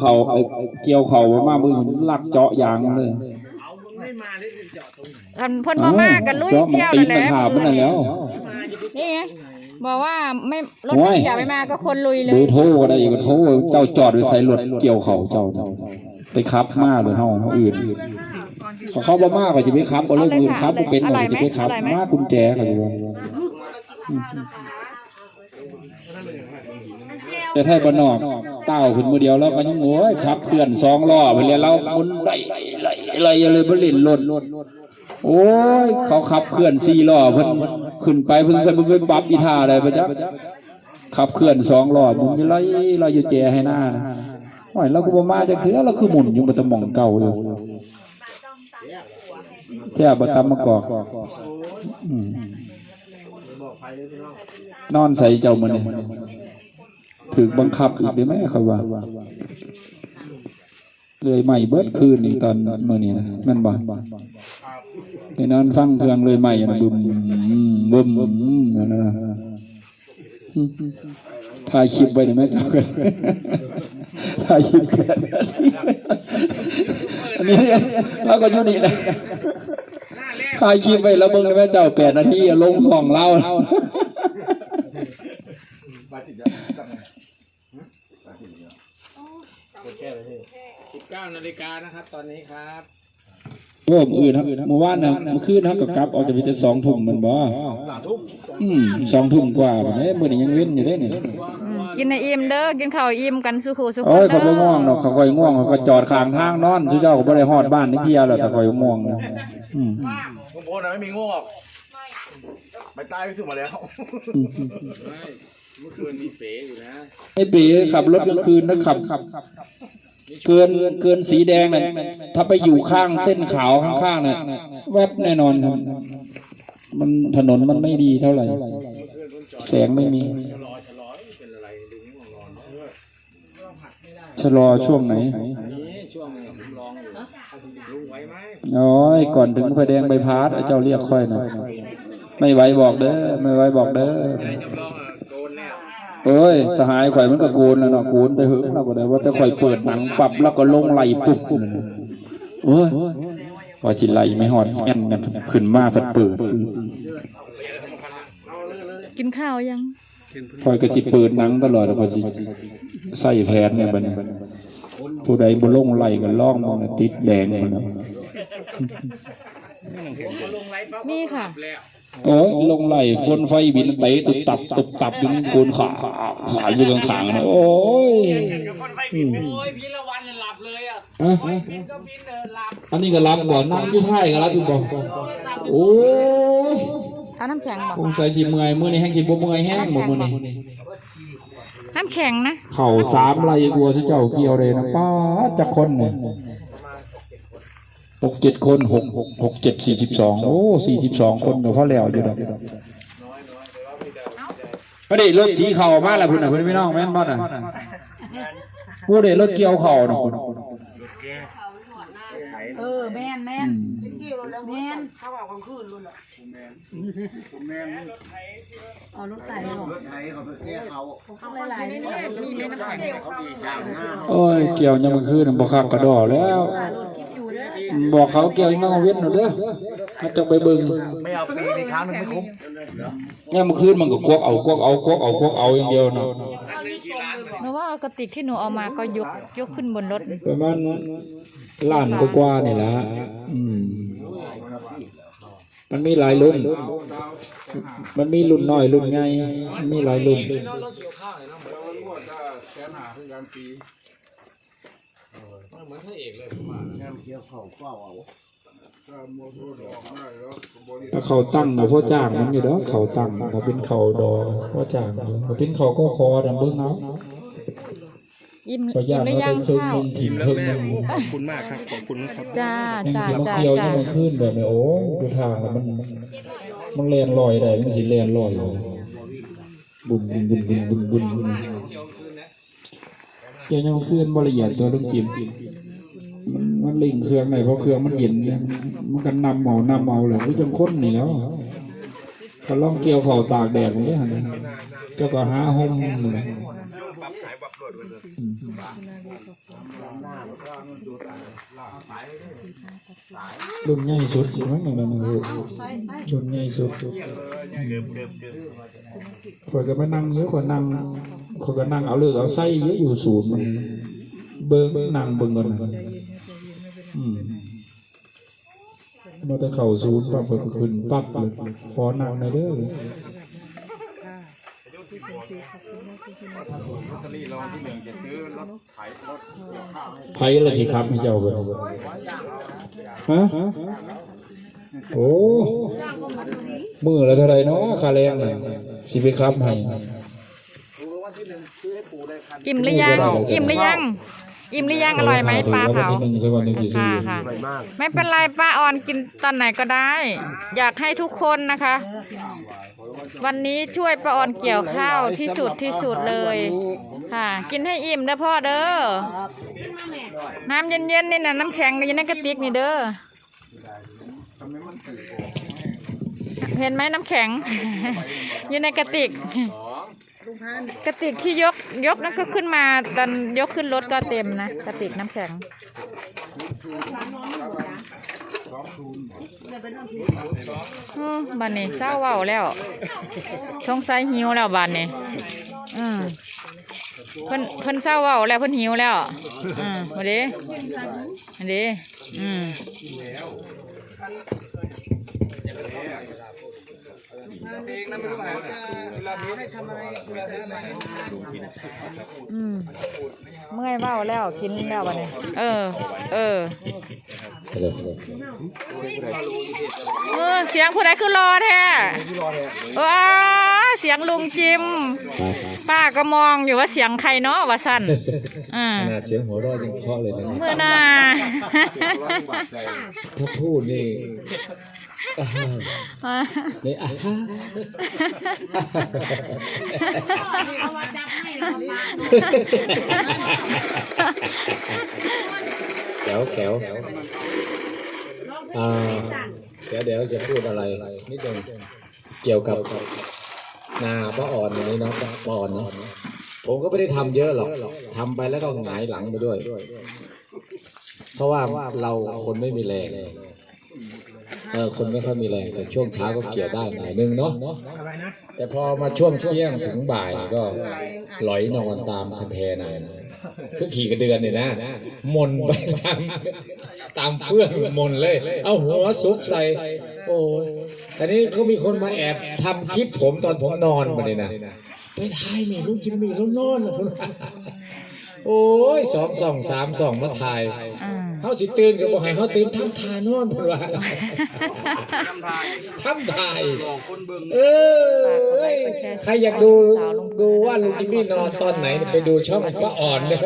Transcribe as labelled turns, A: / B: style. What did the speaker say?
A: เขาไอ้เกี่ยวเขามามือมันลักเจาะยางเลย
B: คันเพ่นบ่มากันลุย
A: เจาะมัน
B: เที่ยว
A: ตี
B: นั่
A: น
B: นแห
A: ตะ
B: ละ
A: ขาบมันนั่นแล้ว
B: นี่ไงบอกว่าไม่รถ
A: โอ้ย
B: อย่าไปมาก็คนลุยเล
A: ดู
B: ย
A: โทรก็ได้อีกโทรเจ้าจอดไปใส่รถเกี่ยวเขาเจ้าน่ะไปขับมาเลยเฮาเฮาอื่นเขาเข้าบ่มาก็จะไปขับเอาเรื่องอื่นขับบ่เป็นก็จะไปขับมากุญแจเขาจะว่าแต่ถ้าบ้านนอก เต้าขึ้นมือเดียวแล้วก็ยังโอ้ยขับเคลื่อนสองล้อไปเลยเราหมุนไหลไหลไหลเลยบ่เล่นโอ้ยเขาขับเคลื่อนสี่ล้อเพิ่นขึ้นไปเพิ่นใส่เพิ่นไปปรับอีท่าอะไรปะจ๊ะขับเคลื่อนสองล้อหมุนไปไหลไหลอยู่แจให้หน้าโอ้ยเราก็บ่มาจักเทื่อเราคือหมุนอยู่บ่ตะมองเก่าอยู่แท้บ่ตำมะกอกอืมนอนใส่เจ้ามื้อนี้ ถูกบังคับอีกได้ไหมเขาว่าเลยใหม่เบิดคืนนี่ตอนมื้อนี้นะแม่นบ่ไปนอนฟังเครื่องเลยใหม่นะบึมบึมบึมนั่นนะถ่ายคลิปไว้ได้ไหมเจ้ากันถ่ายคลิปกันอันนี้เราก็อยู่นี่นะถ่ายคลิปไว้แล้วเบิ่งได้ไหมเจ้าแปดนาทีลงสองเล่า
C: สิบเก้า นาฬิกานะครับ ตอนนี้ครับ
A: โอ้มออื่นครับเมื่อวานนะเมื่อคืนครับกับกลับออกจากวิทย์สองทุ่มแมันบ่อืมสองทุ่มกว่าบ่เนี่ยมื้อนี้ยังเว้นอยู่เด้นี่
B: อืมกินในอิ่มเด้อกินข้าวอิ่มกันสุขุสุข
A: โอ้ยเขาบ่ง่วงดอกเขาค่อยง่วงเขาก็จอดข้างทางนอนซุเจ้าก็บ่ได้ฮอดบ้านนิดเดียวแล้วแต่ค่อยง่วงนะอืม
D: ผมโพสต์นะไม่มีง่วงหรอกไปตายไปสุดมาแล้ว
C: เมื่อคืนมีเป๋อยู่นะ
A: ไอ้ปีขับรถกลางคืนนะขับ เกินเกินสีแดงน่ะถ้าไปอยู่ข้างเส้นขาวข้างๆน่ะแวบแน่นอนครับมันถนนมันไม่ดีเท่าไหร่ แสงไม่มีชะลอช่วงไหน
C: องอยู่ลุงไหวไหม
A: โอ้ยก่อนถึงไฟแดงใบพัดเจ้าเรียกค่อยนะไม่ไหวบอกเด้อไม่ไหวบอกเด้อ
C: เนี่ย
A: เอ้ยสหายข่อยมันก็โกนแล้วเนาะโกนไปเหอะเราก็ได้ว่าแต่ข่อยเปิดหนังปรับแล้วก็ลงไหลปุ๊บโอ้ยพอจิไหลไม่หอดแง่นกันขึ้นมาผัดเปิด
B: กินข้าวยัง
A: ข่อยก็จิเปิดหนังตลอดแล้วข่อยจิใส่แผนเนี่ยบัดนี้ผู้ใดบ่ลงไหลก็ล่องมันน่ะติดแดงมันน่ะ
B: นี่ค่ะ
C: แล้ว
A: โอ้ยลงไหลคนไฟบินเตะตุบตับตุบตับอยู่โกนขาขาอยู่ข้างๆนะโอ้ย
C: โอ้ยพี่ละวันหลับเลยอะ
A: อะ
C: บินก็บินเออหลับ
A: อันนี้ก็รับบ่นั่งอยู่ท้ายก็รับอยู่บ่โอ้ย
B: เอาน้ำแข็งบอก
A: คงใส่สิเมื่อยมื้อนี้แห้งสิบ่เมื่อยแห้งบ่มื้อนี้
B: น้ำแข็งนะ
A: เข่าสามไหลกลัวสิเจ้าเกี่ยวเลยนะป้าดจักคนเนี่ย หกเจ็ดคนหกหกหกเจ็ดสี่สิบสองโอ้สี่สิบสองคนก็พอแล้วอยู่ดอกพอดีรถสีเข่ามาแล้วพุ่นน่ะพุ่นพี่น้องแม่นบ่น่ะผู้ใดรถเกี่ยวเข่าน่ะพุ่น
E: เออแม่นแม่นแม่นเอารถไถเหรอ
D: ไทยเขาไปแก้เขา
E: เอาหลายๆนี่แหละ
C: มีไม่น้ำแข็งเขาดีจ้างหน้า
A: โอ้ยเกี่ยวยังมันคืนบ่คักกระดอแล้ว บอกเขาเกี่ยวยังมาเว้นหน่อยเด้อถ้าจะไปเบิ่ง
D: ไม่เอาปีนี้ครั้งหนึงไม่คุ้ม
A: เนี่ยมันคืนมันก็กวกเอากวกเอากวกเอากวกเอาอย่างเดียวเนาะ
B: หนูว่ากระติกที่หนูเอามาก็ยกยกขึ้นบนรถ
A: ประมาณล้านกว่าๆนี่ละอืมมันมีหลายรุ่น มันมีรุ่นน้อยรุ่นใหญ่มันมีหลายรุ่น
C: เหมือนพระเอกเลย
A: ถ้าเขาตั้งนะพ่อจ้างมันอยู่แล้วเขาตั้งถ้าเป็นเขาดอพ่อจ้างถ้าเป็นเขาก็คอดังเบิ้งเอา
B: อิ่ม
A: พ่อ
B: อิ่
A: จ้าง
B: มหรือ
A: เขา
B: ยัง
A: เป็นครึ่ง
B: ข้าว
A: หนึงถิ่มครึ่งหนึง
C: ขอบคุณมากครับขอบคุณนะครับ
B: จ้า
A: ยัง
B: จ้า
A: สิมา
B: จ้า
A: เกี่ยว
B: จ้า
A: ยังมันขึ้นแบบนี้โอ้ยดูทางแล้วมัน มันแลนลอยได้มันสิแลนลอยเลยบุญบุญบุญบุญบุญบุญ บุญเกี่ยวยังมันขึ้นบริยาตัวลูกจิมมันมันลิงเครื่องไหนเพราะเครื่องมันเย็นเนี่ยมันกันนำเมานำเมาเลยมันจังค้นนี่แล้วเขาล่องเกี่ยวเข่าตากแดดตรงนี้ฮะเจ้าก็หาห้อง มนี่แหละรุ่นใหญ่สุดสิมั้งนั่นน่ะรุ่นใหญ่สุดข่อยก็มานั่งเยอะกว่านั่งข่อยก็นั่งเอาเลือกเอาไส้เยอะอยู่ศูนย์มันเบิ่งนั่งเบิ่งก่อนอืมมาแต่เข้าศูนย์ปั๊บก็ขึ้นปั๊บเลยขอนั่งหน่อ ยเด้อไผละสิครับให้เจ้าเบิ่งฮะโอ้มือละเท่าไหรเนาะค่าแรงน่ะสิไปครับให้
B: อิ่มหรือยัง อิ่มหรือยัง อิ่มหรือยังอร่อยไหมปลาเผา
A: วันที่หนึ่งสักวันหนึ่งสิซื้
B: ค่ะ
A: อ
B: ค่ะไม่เป็นไรป้าออนกินตอนไหนก็ได้ อยากให้ทุกคนนะคะ วันนี้ช่วยป้าออนเกี่ยวข้าวที่สุดที่สุดเลยค่ะ กินให้อิ่มเด้อพ่อเด้อน้ำเย็นๆนี่นะน้ำแข็งอยู่ในกระติกนี่เด้อเห็นไหมน้ำแข็ง อยู่ในกระติก กระติกที่ยกยกนั่นก็ขึ้นมาตอนยกขึ้นรถก็เต็มนะกระติกน้ำแข็งอืมบานนี้เศร้าเว้าแล้วสงสัยหิวแล้วบานนี้อืมเพิ่นเพิ่นเศร้าเว้าแล้วเพิ่นหิวแล้วอืมมาดิมาดิอืม อืมเมื่อยเว้าแล้วกินแล้วบานนี้ เออ เออ เออ เสียงผู้ใดคือรอแท้ว้าเสียงลุงจิม ป้าก็มองอยู่ว่าเสียงใครเนาะว่าสั่นอ่า
A: ขนาดเสียงหัวเราะยังเพราะเลยนะ
B: เมื่อน้า
A: ถ้าพูดนี่ นี่อะฮะ
E: เอามาจับให้เรามา
F: แขวแขวอ่าเดี๋ยวเดี๋ยวจะพูดอะไรนิดนึงเกี่ยวกับนาป้าอ่อนอย่างนี้เนาะป้าอ่อนเนาะผมก็ไม่ได้ทำเยอะหรอกทำไปแล้วก็หงายหลังไปด้วย เพราะว่าเราคนไม่มีแรง เออคนไม่ค่อยมีแรงแต่ช่วงเช้าก็เกี่ยวได้หน่อยนึงเนาะแต่พอมาช่วงเที่ยงถึงบ่ายก็หลอยนอนตามคันแพนายคือขี่กระเดือนเนี่ยนะ มนไปตามตามเพื่อนมนเลย เอาหัวซุบใส่ โอ้ยอันนี้เขามีคนมาแอบทำคลิปผมตอนผมนอนมาเลยนะไปถ่ายแม่ลูกจิมมี่แล้วนอนนะพุ่นว่า โอ้ยสองสองสามสองมาถ่าย
B: อ่า
F: เขาสิตื่นก็บอกให้เขาตื่นทำทานอนพุ่นว่าทำทาย
C: คนเบิ่ง
F: เออใครอยากดูดูว่าลุงจิมมี่นอนตอนไหน ไปดูช่องป้าอ่อนเด้อ